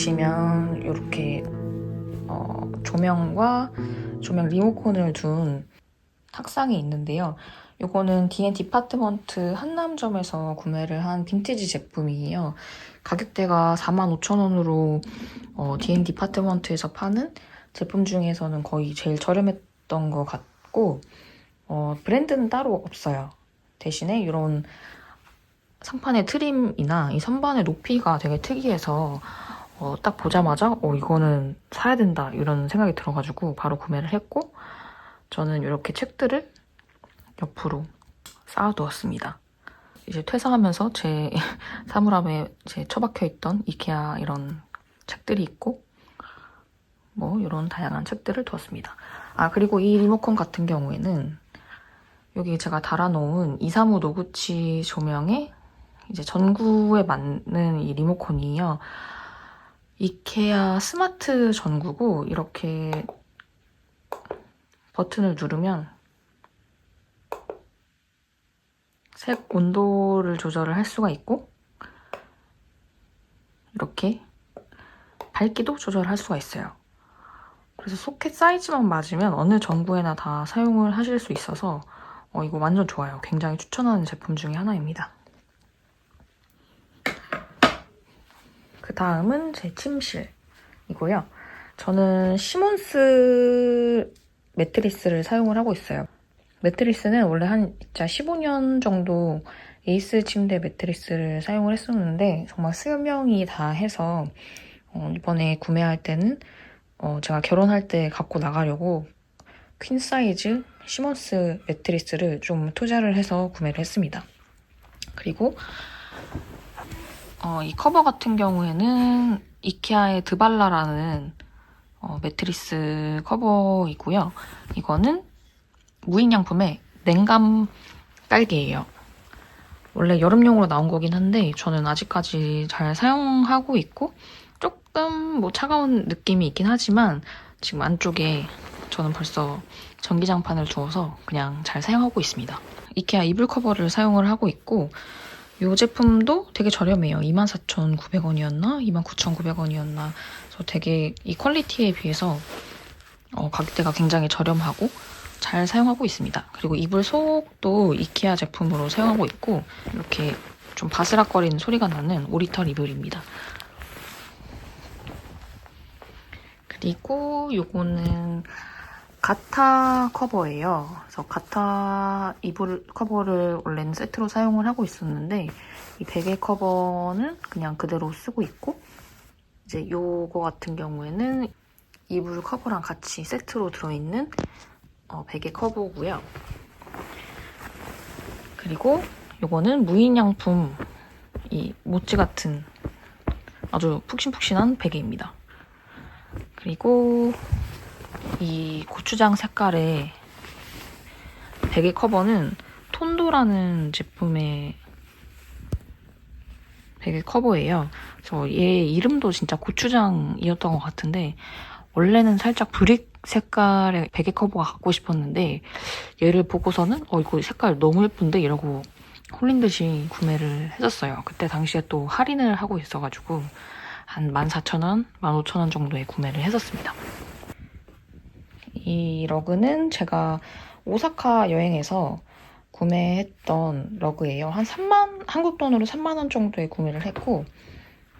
보시면 이렇게 어, 조명과 조명 리모컨을 둔 탁상이 있는데요. 이거는 D&N 디파트먼트 한남점에서 구매를 한 빈티지 제품이에요. 가격대가 45,000원으로 어, D&N 디파트먼트에서 파는 제품 중에서는 거의 제일 저렴했던 것 같고 어, 브랜드는 따로 없어요. 대신에 이런 상판의 트림이나 이 선반의 높이가 되게 특이해서 어, 딱 보자마자 어, 이거는 사야 된다 이런 생각이 들어가지고 바로 구매를 했고 저는 이렇게 책들을 옆으로 쌓아두었습니다. 이제 퇴사하면서 제 사물함에 제 처박혀 있던 이케아 이런 책들이 있고 뭐 이런 다양한 책들을 두었습니다. 아 그리고 이 리모컨 같은 경우에는 여기 제가 달아놓은 235 노구치 조명에 이제 전구에 맞는 이 리모컨이에요. 이케아 스마트 전구고 이렇게 버튼을 누르면 색 온도를 조절을 할 수가 있고 이렇게 밝기도 조절할 수가 있어요. 그래서 소켓 사이즈만 맞으면 어느 전구에나 다 사용을 하실 수 있어서 어, 이거 완전 좋아요. 굉장히 추천하는 제품 중에 하나입니다. 그 다음은 제 침실이고요. 저는 시몬스 매트리스를 사용을 하고 있어요. 매트리스는 원래 한 진짜 15년 정도 에이스 침대 매트리스를 사용을 했었는데 정말 수명이 다 해서 어, 이번에 구매할 때는 어, 제가 결혼할 때 갖고 나가려고 퀸 사이즈 시몬스 매트리스를 좀 투자를 해서 구매를 했습니다. 그리고 어, 이 커버 같은 경우에는 이케아의 드발라라는 어, 매트리스 커버이고요. 이거는 무인양품의 냉감 깔개예요. 원래 여름용으로 나온 거긴 한데 저는 아직까지 잘 사용하고 있고 조금 뭐 차가운 느낌이 있긴 하지만 지금 안쪽에 저는 벌써 전기장판을 두어서 그냥 잘 사용하고 있습니다. 이케아 이불 커버를 사용을 하고 있고 이 제품도 되게 저렴해요. 24,900원이었나? 29,900원이었나? 그래서 되게 이 퀄리티에 비해서 어, 가격대가 굉장히 저렴하고 잘 사용하고 있습니다. 그리고 이불 속도 이케아 제품으로 사용하고 있고 이렇게 좀 바스락거리는 소리가 나는 오리털 이불입니다. 그리고 요거는 가타 커버예요. 그래서 가타 이불 커버를 원래는 세트로 사용을 하고 있었는데 이 베개 커버는 그냥 그대로 쓰고 있고 이제 요거 같은 경우에는 이불 커버랑 같이 세트로 들어있는 어, 베개 커버고요. 그리고 요거는 무인양품 이 모찌 같은 아주 푹신푹신한 베개입니다. 그리고 이 고추장 색깔의 베개 커버는 톤도라는 제품의 베개 커버예요. 그래서 얘 이름도 진짜 고추장이었던 것 같은데 원래는 살짝 브릭 색깔의 베개 커버가 갖고 싶었는데 얘를 보고서는 어 이거 색깔 너무 예쁜데 이러고 홀린 듯이 구매를 했었어요. 그때 당시에 또 할인을 하고 있어가지고 한 14,000원, 15,000원 정도에 구매를 했었습니다. 이 러그는 제가 오사카 여행에서 구매했던 러그예요. 한 3만, 한국 돈으로 3만 원 정도에 구매를 했고,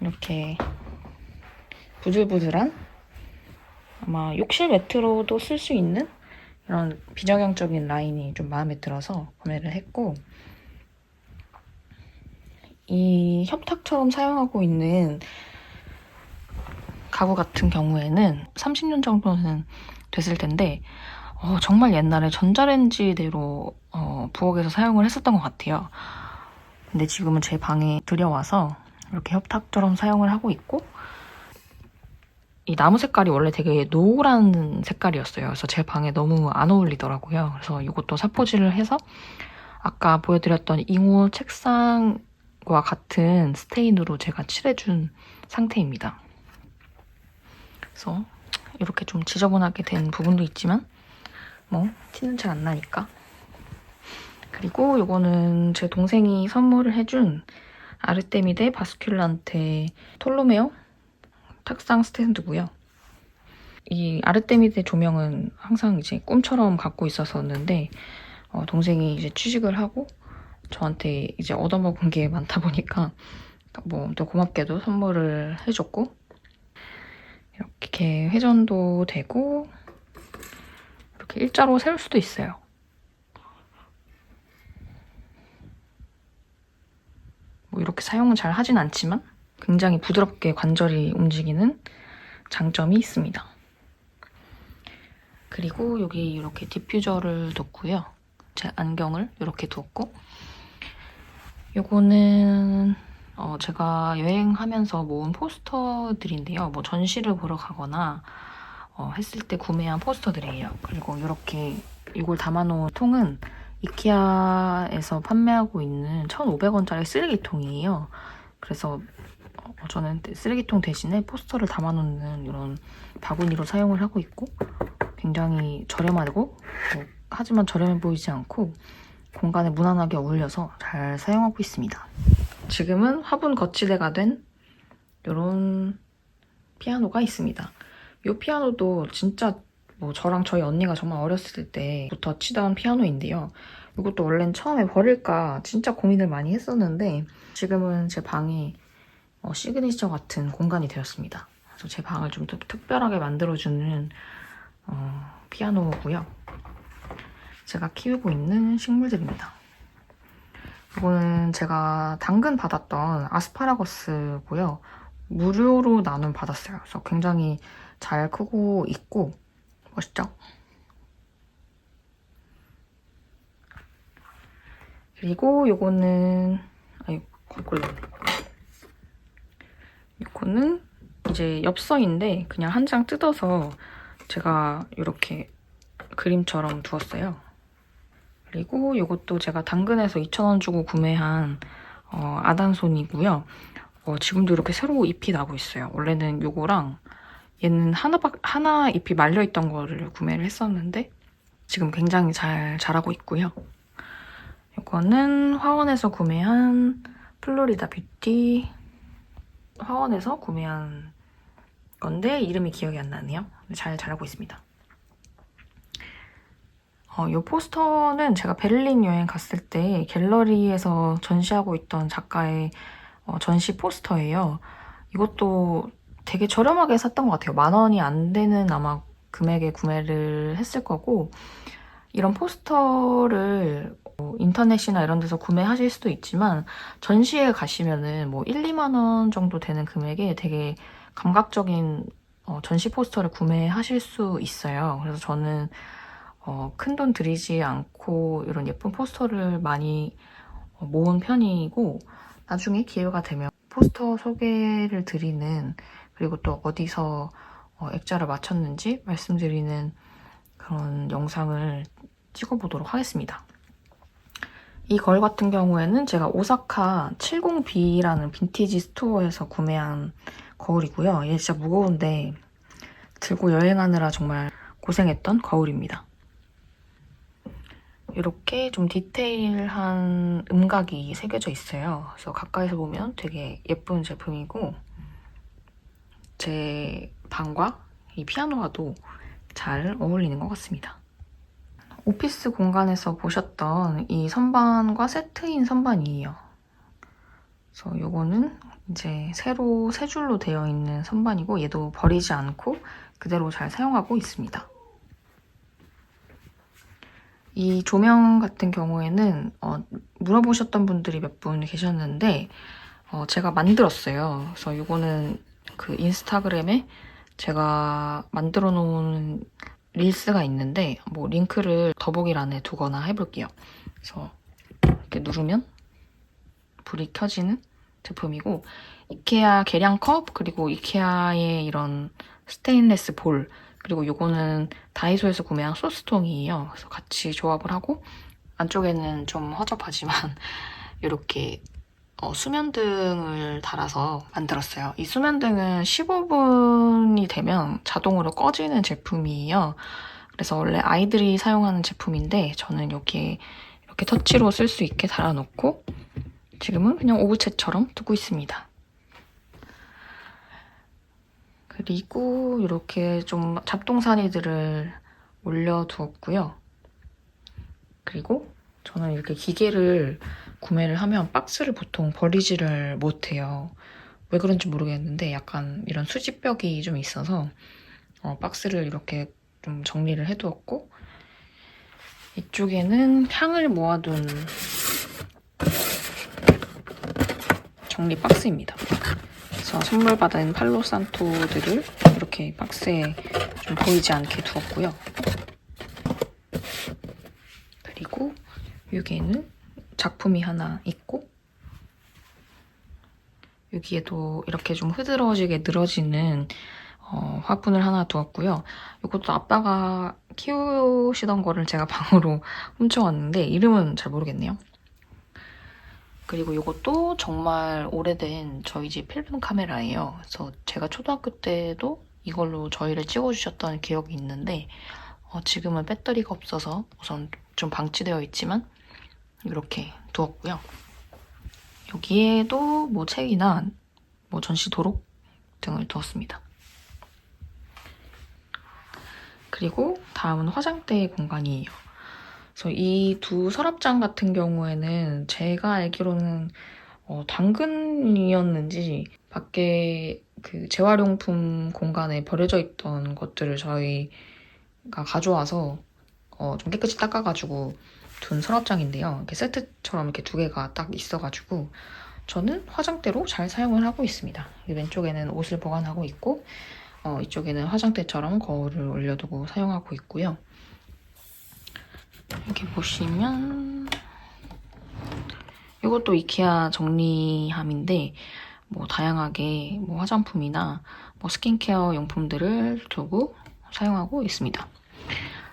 이렇게 부들부들한 아마 욕실 매트로도 쓸 수 있는 이런 비정형적인 라인이 좀 마음에 들어서 구매를 했고, 이 협탁처럼 사용하고 있는 가구 같은 경우에는 30년 정도는 됐을 텐데 어, 정말 옛날에 전자레인지대로 어, 부엌에서 사용을 했었던 것 같아요. 근데 지금은 제 방에 들여와서 이렇게 협탁처럼 사용을 하고 있고 이 나무 색깔이 원래 되게 노란 색깔이었어요. 그래서 제 방에 너무 안 어울리더라고요. 그래서 이것도 사포질을 해서 아까 보여드렸던 잉호 책상과 같은 스테인으로 제가 칠해준 상태입니다. 그래서 이렇게 좀 지저분하게 된 부분도 있지만 뭐 티는 잘 안 나니까 그리고 이거는 제 동생이 선물을 해준 아르테미데 바스큘란테 톨로메오 탁상 스탠드고요. 이 아르테미데 조명은 항상 이제 꿈처럼 갖고 있었었는데 어, 동생이 이제 취직을 하고 저한테 이제 얻어먹은 게 많다 보니까 뭐 또 고맙게도 선물을 해줬고 이렇게 회전도 되고 이렇게 일자로 세울 수도 있어요. 뭐 이렇게 사용은 잘 하진 않지만 굉장히 부드럽게 관절이 움직이는 장점이 있습니다. 그리고 여기 이렇게 디퓨저를 뒀고요. 제 안경을 이렇게 두었고 요거는 어, 제가 여행하면서 모은 포스터들인데요. 뭐 전시를 보러 가거나 어, 했을 때 구매한 포스터들이에요. 그리고 이렇게 이걸 담아놓은 통은 이케아에서 판매하고 있는 1,500원짜리 쓰레기통이에요. 그래서 어, 저는 쓰레기통 대신에 포스터를 담아놓는 이런 바구니로 사용을 하고 있고 굉장히 저렴하고 뭐, 하지만 저렴해 보이지 않고 공간에 무난하게 어울려서 잘 사용하고 있습니다. 지금은 화분 거치대가 된 이런 피아노가 있습니다. 이 피아노도 진짜 뭐 저랑 저희 언니가 정말 어렸을 때부터 치던 피아노인데요. 이것도 원래는 처음에 버릴까 진짜 고민을 많이 했었는데 지금은 제 방이 어, 시그니처 같은 공간이 되었습니다. 그래서 제 방을 좀 특- 특별하게 만들어주는 어, 피아노고요. 제가 키우고 있는 식물들입니다. 이거는 제가 당근 받았던 아스파라거스고요. 무료로 나눔 받았어요. 그래서 굉장히 잘 크고 있고 멋있죠? 그리고 요거는 아유 거꾸로 요거는 이제 엽서인데 그냥 한 장 뜯어서 제가 이렇게 그림처럼 두었어요. 그리고 이것도 제가 당근에서 2,000원 주고 구매한 어, 아단손이고요. 어, 지금도 이렇게 새로 잎이 나고 있어요. 원래는 요거랑 얘는 하나, 하나 잎이 말려있던 거를 구매를 했었는데 지금 굉장히 잘 자라고 있고요. 이거는 화원에서 구매한 플로리다 뷰티 화원에서 구매한 건데 이름이 기억이 안 나네요. 잘 자라고 있습니다. 어, 이 포스터는 제가 베를린 여행 갔을 때 갤러리에서 전시하고 있던 작가의 어, 전시 포스터예요. 이것도 되게 저렴하게 샀던 것 같아요. 만 원이 안 되는 아마 금액에 구매를 했을 거고 이런 포스터를 어, 인터넷이나 이런 데서 구매하실 수도 있지만 전시회 가시면은 뭐 1, 2만 원 정도 되는 금액에 되게 감각적인 어, 전시 포스터를 구매하실 수 있어요. 그래서 저는 어, 큰 돈 들이지 않고 이런 예쁜 포스터를 많이 어, 모은 편이고 나중에 기회가 되면 포스터 소개를 드리는 그리고 또 어디서 어, 액자를 맞췄는지 말씀드리는 그런 영상을 찍어보도록 하겠습니다. 이 거울 같은 경우에는 제가 오사카 70B라는 빈티지 스토어에서 구매한 거울이고요. 얘 진짜 무거운데 들고 여행하느라 정말 고생했던 거울입니다. 이렇게 좀 디테일한 음각이 새겨져 있어요. 그래서 가까이서 보면 되게 예쁜 제품이고 제 방과 이 피아노와도 잘 어울리는 것 같습니다. 오피스 공간에서 보셨던 이 선반과 세트인 선반이에요. 그래서 이거는 이제 새로 세 줄로 되어 있는 선반이고 얘도 버리지 않고 그대로 잘 사용하고 있습니다. 이 조명 같은 경우에는 어, 물어보셨던 분들이 몇 분 계셨는데 어, 제가 만들었어요. 그래서 이거는 그 인스타그램에 제가 만들어 놓은 릴스가 있는데 뭐 링크를 더보기란에 두거나 해볼게요. 그래서 이렇게 누르면 불이 켜지는 제품이고 이케아 계량컵 그리고 이케아의 이런 스테인레스 볼 그리고 요거는 다이소에서 구매한 소스통이에요. 그래서 같이 조합을 하고 안쪽에는 좀 허접하지만 이렇게 어, 수면등을 달아서 만들었어요. 이 수면등은 15분이 되면 자동으로 꺼지는 제품이에요. 그래서 원래 아이들이 사용하는 제품인데 저는 여기에 이렇게 터치로 쓸 수 있게 달아놓고 지금은 그냥 오브체처럼 두고 있습니다. 그리고 이렇게 좀 잡동사니들을 올려두었고요. 그리고 저는 이렇게 기계를 구매를 하면 박스를 보통 버리지를 못해요. 왜 그런지 모르겠는데 약간 이런 수집벽이 좀 있어서 어, 박스를 이렇게 좀 정리를 해두었고 이쪽에는 향을 모아둔 정리 박스입니다. 그래서 선물 받은 팔로산토들을 이렇게 박스에 좀 보이지 않게 두었고요. 그리고 여기에는 작품이 하나 있고 여기에도 이렇게 좀 흐드러지게 늘어지는 어, 화분을 하나 두었고요. 이것도 아빠가 키우시던 거를 제가 방으로 훔쳐왔는데 이름은 잘 모르겠네요. 그리고 이것도 정말 오래된 저희 집 필름 카메라예요. 그래서 제가 초등학교 때도 이걸로 저희를 찍어주셨던 기억이 있는데 어, 지금은 배터리가 없어서 우선 좀 방치되어 있지만 이렇게 두었고요. 여기에도 뭐 책이나 뭐 전시 도록 등을 두었습니다. 그리고 다음은 화장대 공간이에요. 그래서 이 두 서랍장 같은 경우에는 제가 알기로는 어, 당근이었는지 밖에 그 재활용품 공간에 버려져 있던 것들을 저희가 가져와서 어, 좀 깨끗이 닦아가지고 둔 서랍장인데요. 이렇게 세트처럼 이렇게 두 개가 딱 있어가지고 저는 화장대로 잘 사용을 하고 있습니다. 이 왼쪽에는 옷을 보관하고 있고 어, 이쪽에는 화장대처럼 거울을 올려두고 사용하고 있고요. 여기 보시면 이것도 이케아 정리함인데 뭐 다양하게 뭐 화장품이나 뭐 스킨케어 용품들을 두고 사용하고 있습니다.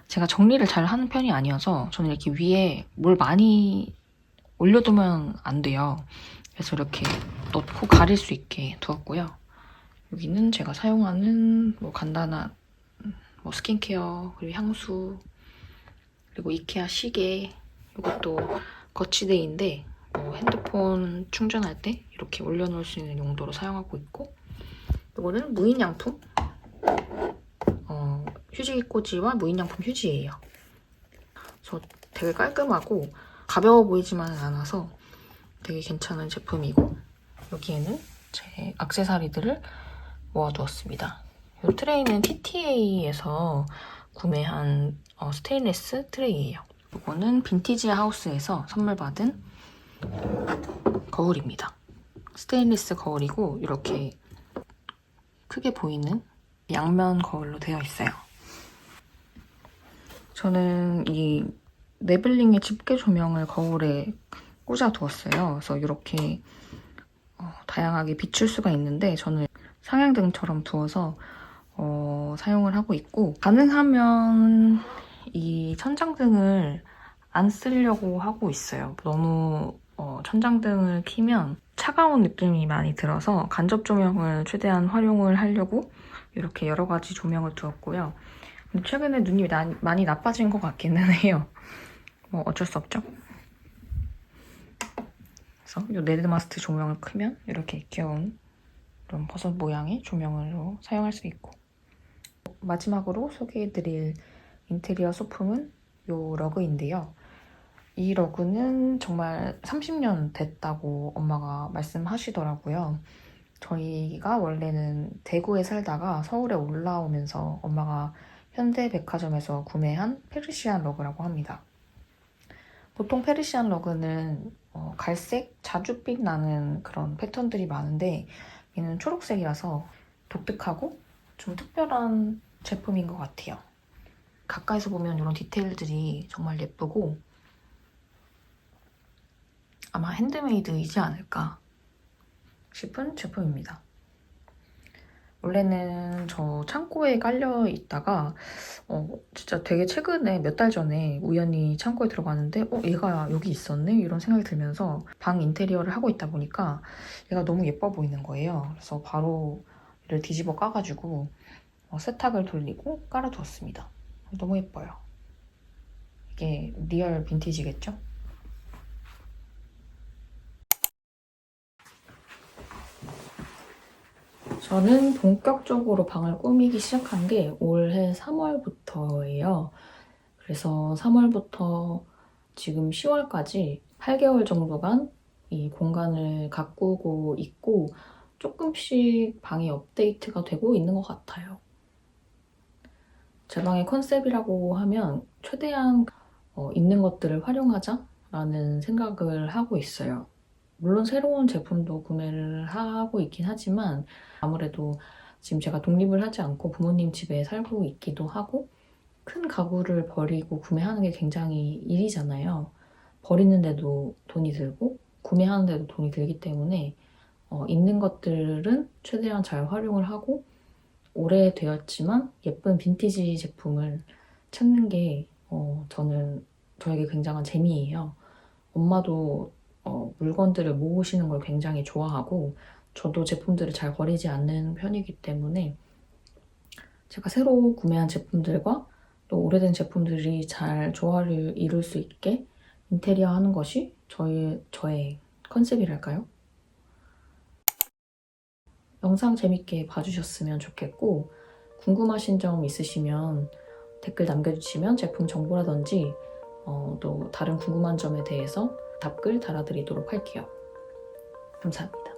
제가 정리를 잘 하는 편이 아니어서 저는 이렇게 위에 뭘 많이 올려두면 안 돼요. 그래서 이렇게 넣고 가릴 수 있게 두었고요. 여기는 제가 사용하는 뭐 간단한 뭐 스킨케어 그리고 향수 그리고 이케아 시계 이것도 거치대인데 뭐 핸드폰 충전할 때 이렇게 올려놓을 수 있는 용도로 사용하고 있고 이거는 무인양품 어, 휴지 꽂이와 무인양품 휴지예요. 그래서 되게 깔끔하고 가벼워 보이지만은 않아서 되게 괜찮은 제품이고 여기에는 제 악세사리들을 모아두었습니다. 이 트레이는 TTA에서 구매한 어, 스테인레스 트레이예요. 이거는 빈티지 하우스에서 선물 받은 거울입니다. 스테인리스 거울이고 이렇게 크게 보이는 양면 거울로 되어 있어요. 저는 이 네블링의 집게 조명을 거울에 꽂아 두었어요. 그래서 이렇게 어, 다양하게 비출 수가 있는데 저는 상향등처럼 두어서 어, 사용을 하고 있고 가능하면 이 천장등을 안 쓰려고 하고 있어요. 너무 어, 천장등을 키면 차가운 느낌이 많이 들어서 간접 조명을 최대한 활용을 하려고 이렇게 여러 가지 조명을 두었고요. 최근에 눈이 나, 많이 나빠진 것 같기는 해요. 뭐 어쩔 수 없죠. 그래서 이 네드마스트 조명을 크면 이렇게 귀여운 이런 버섯 모양의 조명으로 사용할 수 있고 마지막으로 소개해드릴 인테리어 소품은 이 러그인데요. 이 러그는 정말 30년 됐다고 엄마가 말씀하시더라고요. 저희가 원래는 대구에 살다가 서울에 올라오면서 엄마가 현대백화점에서 구매한 페르시안 러그라고 합니다. 보통 페르시안 러그는 어, 갈색, 자줏빛 나는 그런 패턴들이 많은데 얘는 초록색이라서 독특하고 좀 특별한 제품인 것 같아요. 가까이서 보면 이런 디테일들이 정말 예쁘고 아마 핸드메이드이지 않을까 싶은 제품입니다. 원래는 저 창고에 깔려 있다가 어, 진짜 되게 최근에 몇 달 전에 우연히 창고에 들어갔는데 어 얘가 여기 있었네 이런 생각이 들면서 방 인테리어를 하고 있다 보니까 얘가 너무 예뻐 보이는 거예요. 그래서 바로 얘를 뒤집어 까가지고 어, 세탁을 돌리고 깔아두었습니다. 너무 예뻐요. 이게 리얼 빈티지겠죠? 저는 본격적으로 방을 꾸미기 시작한 게 올해 3월부터예요. 그래서 3월부터 지금 10월까지 8개월 정도간 이 공간을 가꾸고 있고 조금씩 방이 업데이트가 되고 있는 것 같아요. 제 방의 컨셉이라고 하면 최대한 어, 있는 것들을 활용하자라는 생각을 하고 있어요. 물론 새로운 제품도 구매를 하고 있긴 하지만 아무래도 지금 제가 독립을 하지 않고 부모님 집에 살고 있기도 하고 큰 가구를 버리고 구매하는 게 굉장히 일이잖아요. 버리는데도 돈이 들고 구매하는데도 돈이 들기 때문에 어, 있는 것들은 최대한 잘 활용을 하고 오래되었지만 예쁜 빈티지 제품을 찾는 게 어, 저는 저에게 굉장한 재미예요. 엄마도 어, 물건들을 모으시는 걸 굉장히 좋아하고 저도 제품들을 잘 버리지 않는 편이기 때문에 제가 새로 구매한 제품들과 또 오래된 제품들이 잘 조화를 이룰 수 있게 인테리어 하는 것이 저의, 저의 컨셉이랄까요? 영상 재밌게 봐주셨으면 좋겠고 궁금하신 점 있으시면 댓글 남겨주시면 제품 정보라든지 어, 또 다른 궁금한 점에 대해서 답글 달아드리도록 할게요. 감사합니다.